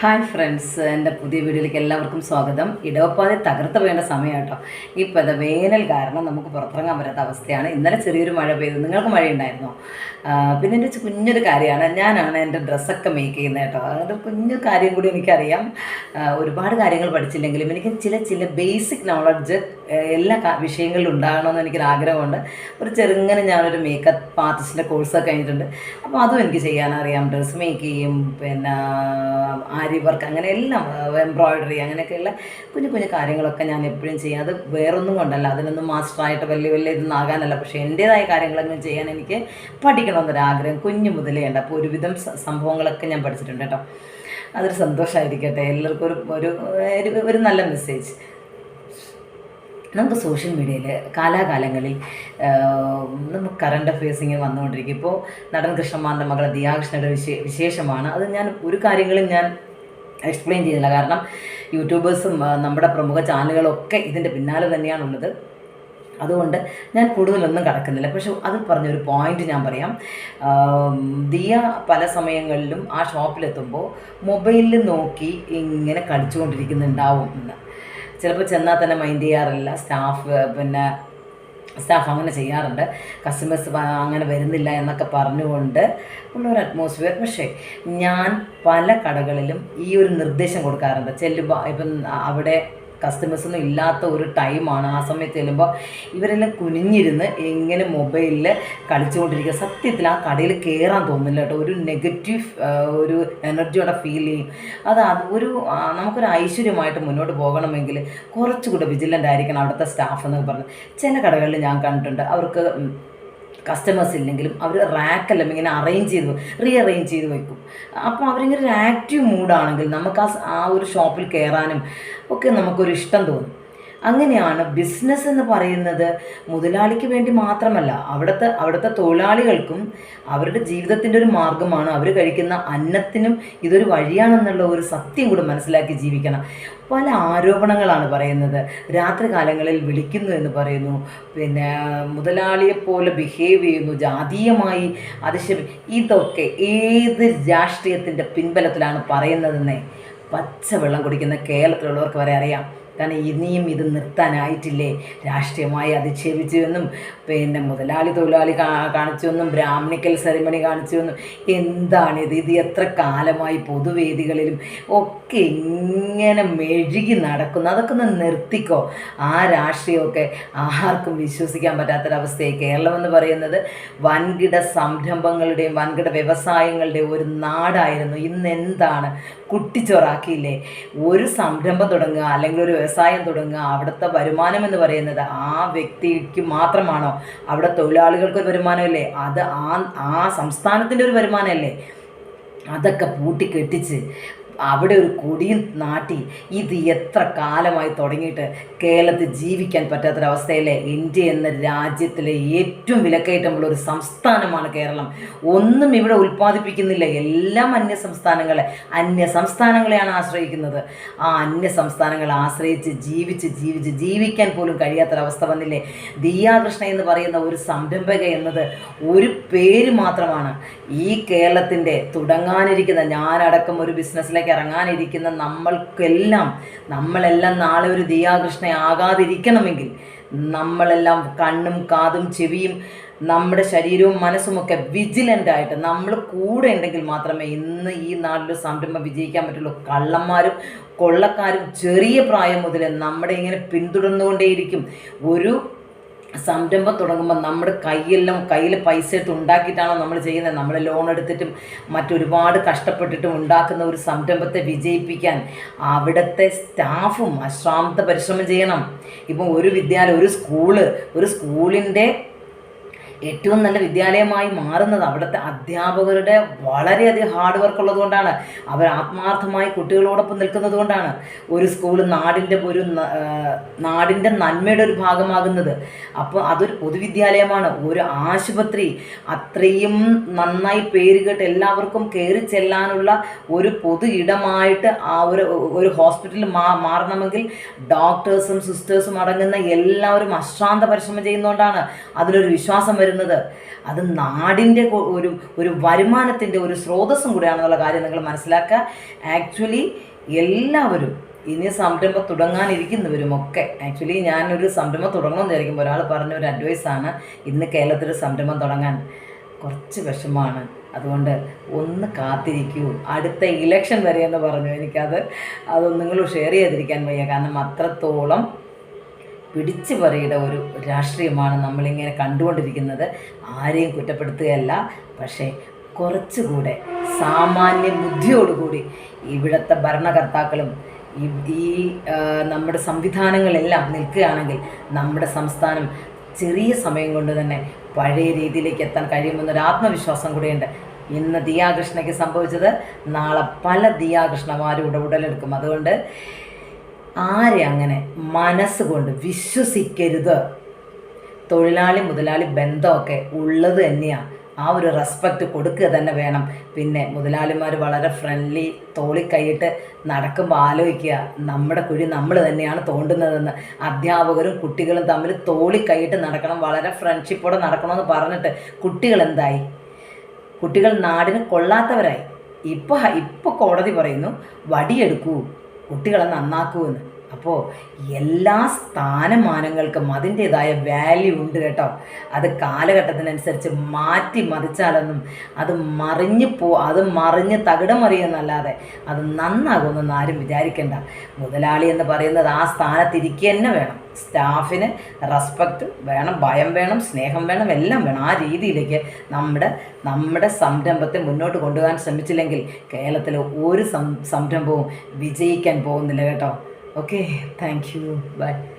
Hi friends എന്റെ പുതിയ വീഡിയോയിലേക്ക് എല്ലാവർക്കും സ്വാഗതം. ഇടവപ്പാതെ തകർത്ത് വേണ്ട സമയം കേട്ടോ ഇപ്പോൾ അത് വേനൽ കാരണം നമുക്ക് പുറത്തിറങ്ങാൻ പറ്റാത്ത അവസ്ഥയാണ്. ഇന്നലെ ചെറിയൊരു മഴ പെയ്തു. നിങ്ങൾക്ക് മഴയുണ്ടായിരുന്നോ? ആ, പിന്നെ എന്റെ കുഞ്ഞൊരു കാര്യമാണ്. ഞാനാണ് എന്റെ ഡ്രസ്സൊക്കെ മേക്ക് ചെയ്യുന്നത് കേട്ടോ. അത് കുഞ്ഞു കാര്യം കൂടി എനിക്കറിയാം. ഒരുപാട് കാര്യങ്ങൾ പഠിച്ചില്ലെങ്കിലും എനിക്ക് ചില ചില ബേസിക് നോളജ് എല്ലാ വിഷയങ്ങളിലും ഉണ്ടാകണമെന്ന് എനിക്കൊരു ആഗ്രഹമുണ്ട്. ഒരു ചെറുങ്ങനെ ഞാനൊരു മേക്കപ്പ് ആർട്ടിസ്റ്റിന്റെ കോഴ്സൊക്കെ കഴിഞ്ഞിട്ടുണ്ട്. അപ്പോൾ അതും എനിക്ക് ചെയ്യാനറിയാം. ഡ്രസ്സ് മേക്ക് ചെയ്യും. പിന്നെ ആരി വർക്ക് അങ്ങനെ എല്ലാം എംബ്രോയിഡറി അങ്ങനെയൊക്കെയുള്ള കുഞ്ഞു കുഞ്ഞു കാര്യങ്ങളൊക്കെ ഞാൻ എപ്പോഴും ചെയ്യും. അത് വേറൊന്നും കൊണ്ടല്ല. അതിനൊന്നും മാസ്റ്ററായിട്ട് വലിയ വലിയ ഇതൊന്നും ആകാനല്ല. പക്ഷേ എന്റേതായ കാര്യങ്ങളൊന്നും ചെയ്യാൻ എനിക്ക് പഠിക്കണമെന്നൊരാഗ്രഹം കുഞ്ഞു മുതലേ ഉണ്ട്. അപ്പോൾ ഒരുവിധം സംഭവങ്ങളൊക്കെ ഞാൻ പഠിച്ചിട്ടുണ്ട് കേട്ടോ. അതൊരു സന്തോഷമായിരിക്കട്ടെ എല്ലാവർക്കും ഒരു ഒരു ഒരു- നല്ല മെസ്സേജ് നമുക്ക് സോഷ്യൽ മീഡിയയിൽ കാലാകാലങ്ങളിൽ നമുക്ക് കറണ്ട് അഫയേഴ്സ് ഇങ്ങനെ വന്നുകൊണ്ടിരിക്കും. ഇപ്പോൾ നടൻ കൃഷ്ണമാറിന്റെ മകളെ ദിയാകൃഷ്ണയുടെ വിശേ വിശേഷമാണ്. അത് ഞാൻ ഒരു കാര്യങ്ങളും ഞാൻ എക്സ്പ്ലെയിൻ ചെയ്യുന്നില്ല. കാരണം യൂട്യൂബേഴ്സും നമ്മുടെ പ്രമുഖ ചാനലുകളൊക്കെ ഇതിന്റെ പിന്നാലെ തന്നെയാണുള്ളത്. അതുകൊണ്ട് ഞാൻ കൂടുതലൊന്നും കടക്കുന്നില്ല. പക്ഷെ അതിൽ പറഞ്ഞൊരു പോയിന്റ് ഞാൻ പറയാം. ദിയ പല സമയങ്ങളിലും ആ ഷോപ്പിലെത്തുമ്പോൾ മൊബൈലിൽ നോക്കി ഇങ്ങനെ കളിച്ചുകൊണ്ടിരിക്കുന്നുണ്ടാവും എന്ന്. ചിലപ്പോൾ ചെന്നാൽ തന്നെ മൈൻഡ് ചെയ്യാറില്ല. സ്റ്റാഫ് പിന്നെ സ്റ്റാഫ് അങ്ങനെ ചെയ്യാറുണ്ട്. കസ്റ്റമേഴ്സ് അങ്ങനെ വരുന്നില്ല എന്നൊക്കെ പറഞ്ഞുകൊണ്ട് ഉള്ള ഒരു അറ്റ്മോസ്ഫിയർ പക്ഷേ ഞാൻ പല കടകളിലും ഈ ഒരു നിർദ്ദേശം കൊടുക്കാറുണ്ട്. ചെല്ലുമ്പോൾ ഇപ്പം അവിടെ കസ്റ്റമേഴ്സ് ഒന്നും ഇല്ലാത്ത ഒരു ടൈമാണ് ആ സമയത്ത് ചെല്ലുമ്പോൾ ഇവരെല്ലാം കുനിഞ്ഞിരുന്ന് ഇങ്ങനെ മൊബൈലിൽ കളിച്ചുകൊണ്ടിരിക്കുക സത്യത്തിൽ ആ കടയിൽ കയറാൻ തോന്നില്ല കേട്ടോ. ഒരു നെഗറ്റീവ് ഒരു എനർജിയോടെ ഫീൽ ചെയ്യും. അത് അത് ഒരു നമുക്കൊരു ഐശ്വര്യമായിട്ട് മുന്നോട്ട് പോകണമെങ്കിൽ കുറച്ചുകൂടെ വിജിലന്റ് ആയിരിക്കണം അവിടുത്തെ സ്റ്റാഫ് എന്നൊക്കെ പറഞ്ഞ്. ചില കടകളിൽ ഞാൻ കണ്ടിട്ടുണ്ട്. അവർക്ക് കസ്റ്റമേഴ്സ് ഇല്ലെങ്കിലും അവർ റാക്കെല്ലാം ഇങ്ങനെ അറേഞ്ച് ചെയ്ത് റീ അറേഞ്ച് ചെയ്ത് വെക്കും. അപ്പോൾ അവരിങ്ങനെ ഒരു ആക്റ്റീവ് മൂഡാണെങ്കിൽ നമുക്ക് ആ ഒരു ഷോപ്പിൽ കയറാനും ഒക്കെ നമുക്കൊരു ഇഷ്ടം തോന്നും. അങ്ങനെയാണ് ബിസിനസ് എന്ന് പറയുന്നത് മുതലാളിക്ക് വേണ്ടി മാത്രമല്ല. അവിടുത്തെ അവിടുത്തെ തൊഴിലാളികൾക്കും അവരുടെ ജീവിതത്തിന്റെ ഒരു മാർഗമാണ് അവർ കഴിക്കുന്ന അന്നത്തിനും ഇതൊരു വഴിയാണെന്നുള്ള ഒരു സത്യം കൂടെ മനസ്സിലാക്കി ജീവിക്കണം. പല ആരോപണങ്ങളാണ് പറയുന്നത്. രാത്രി കാലങ്ങളിൽ വിളിക്കുന്നു എന്ന് പറയുന്നു. പിന്നെ മുതലാളിയെപ്പോലെ ബിഹേവ് ചെയ്യുന്നു ജാതീയമായി അതിശയം. ഇതൊക്കെ ഏത് രാഷ്ട്രീയത്തിന്റെ പിൻബലത്തിലാണ് പറയുന്നതെന്നേ പച്ചവെള്ളം കുടിക്കുന്ന കേരളത്തിലുള്ളവർക്ക് വരെ അറിയാം. കാരണം ഇനിയും ഇത് നിർത്താനായിട്ടില്ലേ? രാഷ്ട്രീയമായി അധിക്ഷേപിച്ചു എന്നും പിന്നെ മുതലാളി തൊഴിലാളി കാ- കാണിച്ചു എന്നും ബ്രാഹ്മണിക്കൽ സെറിമണി കാണിച്ചു എന്നും എന്താണിത് ഇത് എത്ര കാലമായി പൊതുവേദികളിലും ഒക്കെ ഇങ്ങനെ മെഴുകി നടക്കുന്നു. അതൊക്കെ ഒന്ന് നിർത്തിക്കോ. ആ രാഷ്ട്രീയമൊക്കെ ആർക്കും വിശ്വസിക്കാൻ പറ്റാത്തൊരവസ്ഥയെ കേരളം എന്ന് പറയുന്നത് വൻകിട സംരംഭങ്ങളുടെയും വൻകിട വ്യവസായങ്ങളുടെയും ഒരു നാടായിരുന്നു. ഇന്ന് എന്താണ്? കുട്ടിച്ചോറാക്കിയില്ലേ? ഒരു സംരംഭം തുടങ്ങുക അല്ലെങ്കിൽ ഒരു വ്യവസായം തുടങ്ങുക അവിടുത്തെ വരുമാനം എന്ന് പറയുന്നത് ആ വ്യക്തിക്ക് മാത്രമാണോ? അവിടെ തൊഴിലാളികൾക്ക് ഒരു വരുമാനമല്ലേ? അത് ആ ആ സംസ്ഥാനത്തിന്റെ ഒരു വരുമാനമല്ലേ? അതൊക്കെ പൂട്ടിക്കെട്ടിച്ച് അവിടെ ഒരു കൊടിയും നാട്ടി. ഇത് എത്ര കാലമായി തുടങ്ങിയിട്ട് കേരളത്തിൽ ജീവിക്കാൻ പറ്റാത്തൊരവസ്ഥയിലെ ഇന്ത്യ എന്ന രാജ്യത്തിലെ ഏറ്റവും വിലക്കയറ്റമുള്ള ഒരു സംസ്ഥാനമാണ് കേരളം. ഒന്നും ഇവിടെ ഉൽപ്പാദിപ്പിക്കുന്നില്ല. എല്ലാം അന്യ സംസ്ഥാനങ്ങളെ അന്യ സംസ്ഥാനങ്ങളെയാണ് ആശ്രയിക്കുന്നത്. ആ അന്യ സംസ്ഥാനങ്ങളെ ആശ്രയിച്ച് ജീവിച്ച് ജീവിച്ച് ജീവിക്കാൻ പോലും കഴിയാത്തൊരവസ്ഥ വന്നില്ലേ? ദിയാകൃഷ്ണ എന്ന് പറയുന്ന ഒരു സംരംഭക എന്നത് ഒരു പേര് മാത്രമാണ്. ഈ കേരളത്തിന്റെ തുടങ്ങാനിരിക്കുന്ന ഞാനടക്കം ഒരു ബിസിനസ്സിലേക്ക് ഇറങ്ങാനിരിക്കുന്ന നമ്മൾക്കെല്ലാം നമ്മളെല്ലാം നാളെ ഒരു ദിയാകൃഷ്ണ ആകാതിരിക്കണമെങ്കിൽ നമ്മളെല്ലാം കണ്ണും കാതും ചെവിയും നമ്മുടെ ശരീരവും മനസ്സുമൊക്കെ വിജിലന്റ് ആയിട്ട് നമ്മൾ കൂടെ ഉണ്ടെങ്കിൽ മാത്രമേ ഇന്ന് ഈ നാട്ടിൽ സംരംഭം വിജയിക്കാൻ പറ്റുള്ളൂ. കള്ളന്മാരും കൊള്ളക്കാരും ചെറിയ പ്രായം മുതൽ നമ്മുടെ ഇങ്ങനെ പിന്തുടർന്നുകൊണ്ടേയിരിക്കും. ഒരു സംരംഭം തുടങ്ങുമ്പോൾ നമ്മുടെ കയ്യെല്ലാം കയ്യിൽ പൈസ ഇട്ട് ഉണ്ടാക്കിയിട്ടാണോ നമ്മൾ ചെയ്യുന്നത്? നമ്മൾ ലോൺ എടുത്തിട്ടും മറ്റൊരുപാട് കഷ്ടപ്പെട്ടിട്ടും ഉണ്ടാക്കുന്ന ഒരു സംരംഭത്തെ വിജയിപ്പിക്കാൻ അവിടുത്തെ സ്റ്റാഫും അശ്രാന്ത പരിശ്രമം ചെയ്യണം. ഇപ്പം ഒരു വിദ്യാലയം ഒരു സ്കൂൾ ഒരു സ്കൂളിന്റെ ഏറ്റവും നല്ല വിദ്യാലയമായി മാറുന്നത് അവിടുത്തെ അധ്യാപകരുടെ വളരെയധികം ഹാർഡ് വർക്ക് ഉള്ളതുകൊണ്ടാണ് അവർ ആത്മാർത്ഥമായി കുട്ടികളോടൊപ്പം നിൽക്കുന്നത് കൊണ്ടാണ്. ഒരു സ്കൂൾ നാടിന്റെ ഒരു നാടിന്റെ നന്മയുടെ ഒരു ഭാഗമാകുന്നത്. അപ്പോൾ അതൊരു പൊതുവിദ്യാലയമാണ്. ഒരു ആശുപത്രി അത്രയും നന്നായി പേര് കേട്ട് എല്ലാവർക്കും കയറി ചെല്ലാനുള്ള ഒരു പൊതു ഇടമായിട്ട് ആ ഒരു ഒരു ഹോസ്പിറ്റൽ മാ മാറണമെങ്കിൽ ഡോക്ടേഴ്സും സിസ്റ്റേഴ്സും അടങ്ങുന്ന എല്ലാവരും അശ്രാന്ത പരിശ്രമം ചെയ്യുന്നതുകൊണ്ടാണ്. അതിലൊരു വിശ്വാസം വരുന്നത്. അത് നാടിന്റെ ഒരു ഒരു വരുമാനത്തിന്റെ ഒരു സ്രോതസ്സും കൂടിയാണെന്നുള്ള കാര്യം നിങ്ങൾ മനസ്സിലാക്കുക. ആക്ച്വലി എല്ലാവരും ഇനി സംരംഭം തുടങ്ങാനിരിക്കുന്നവരും ഒക്കെ ആക്ച്വലി ഞാനൊരു സംരംഭം തുടങ്ങണമെന്ന് വിചാരിക്കുമ്പോൾ ഒരാൾ പറഞ്ഞ ഒരു അഡ്വൈസാണ് ഇന്ന് കേരളത്തിൽ സംരംഭം തുടങ്ങാൻ. കുറച്ച് വിഷമമാണ്. അതുകൊണ്ട് ഒന്ന് കാത്തിരിക്കൂ. അടുത്ത ഇലക്ഷൻ വരെ എന്ന് പറഞ്ഞു. എനിക്കത് അതൊന്നും നിങ്ങൾ ഷെയർ ചെയ്തിരിക്കാൻ വയ്യ. കാരണം അത്രത്തോളം പിടിച്ചു പറയുടെ ഒരു രാഷ്ട്രീയമാണ് നമ്മളിങ്ങനെ കണ്ടുകൊണ്ടിരിക്കുന്നത്. ആരെയും കുറ്റപ്പെടുത്തുകയല്ല. പക്ഷേ കുറച്ചുകൂടെ സാമാന്യ ബുദ്ധിയോടുകൂടി ഇവിടുത്തെ ഭരണകർത്താക്കളും ഈ നമ്മുടെ സംവിധാനങ്ങളെല്ലാം നിൽക്കുകയാണെങ്കിൽ നമ്മുടെ സംസ്ഥാനം ചെറിയ സമയം കൊണ്ട് തന്നെ പഴയ രീതിയിലേക്ക് എത്താൻ കഴിയുമെന്നൊരു ആത്മവിശ്വാസം കൂടിയുണ്ട്. ഇന്ന് ദിയാകൃഷ്ണയ്ക്ക് സംഭവിച്ചത് നാളെ പല ദിയാകൃഷ്ണമാരും ഇവിടെ ഉടലെടുക്കും. അതുകൊണ്ട് ആരെ അങ്ങനെ മനസ്സുകൊണ്ട് വിശ്വസിക്കരുത്. തൊഴിലാളി മുതലാളി ബന്ധമൊക്കെ ഉള്ളത് തന്നെയാണ് ആ ഒരു റെസ്പെക്റ്റ് കൊടുക്കുക തന്നെ വേണം. പിന്നെ മുതലാളിമാർ വളരെ ഫ്രണ്ട്ലി തോളി കൈയിട്ട് നടക്കുമ്പോൾ ആലോചിക്കുക നമ്മുടെ കുഴി നമ്മൾ തന്നെയാണ് തോണ്ടുന്നതെന്ന്. അധ്യാപകരും കുട്ടികളും തമ്മിൽ തോളി കൈയിട്ട് നടക്കണം വളരെ ഫ്രണ്ട്ഷിപ്പോടെ നടക്കണമെന്ന് പറഞ്ഞിട്ട് കുട്ടികൾ എന്തായി? കുട്ടികൾ നാടിന് കൊള്ളാത്തവരായി. ഇപ്പോൾ ഇപ്പോൾ കോടതി പറയുന്നു വടിയെടുക്കൂ കുട്ടികളെ നന്നാക്കൂ എന്ന്. അപ്പോൾ എല്ലാ സ്ഥാനമാനങ്ങൾക്കും അതിന്റേതായ വാല്യൂ ഉണ്ട് കേട്ടോ. അത് കാലഘട്ടത്തിനനുസരിച്ച് മാറ്റി മറിച്ചാലൊന്നും അത് മറിഞ്ഞ് പോ അത് മറിഞ്ഞ് തകിടം മറിയെന്നല്ലാതെ അത് നന്നാകുമെന്നൊന്നും ആരും വിചാരിക്കേണ്ട. മുതലാളി എന്ന് പറയുന്നത് ആ സ്ഥാനത്തിരിക്കുക തന്നെ വേണം. സ്റ്റാഫിന് റെസ്പെക്റ്റ് വേണം ഭയം വേണം സ്നേഹം വേണം എല്ലാം വേണം. ആ രീതിയിലേക്ക് നമ്മുടെ നമ്മുടെ സംരംഭത്തെ മുന്നോട്ട് കൊണ്ടുപോകാൻ ശ്രമിച്ചില്ലെങ്കിൽ കേരളത്തിലെ ഒരു സംരംഭവും വിജയിക്കാൻ പോകുന്നില്ല കേട്ടോ. okay thank you. Bye.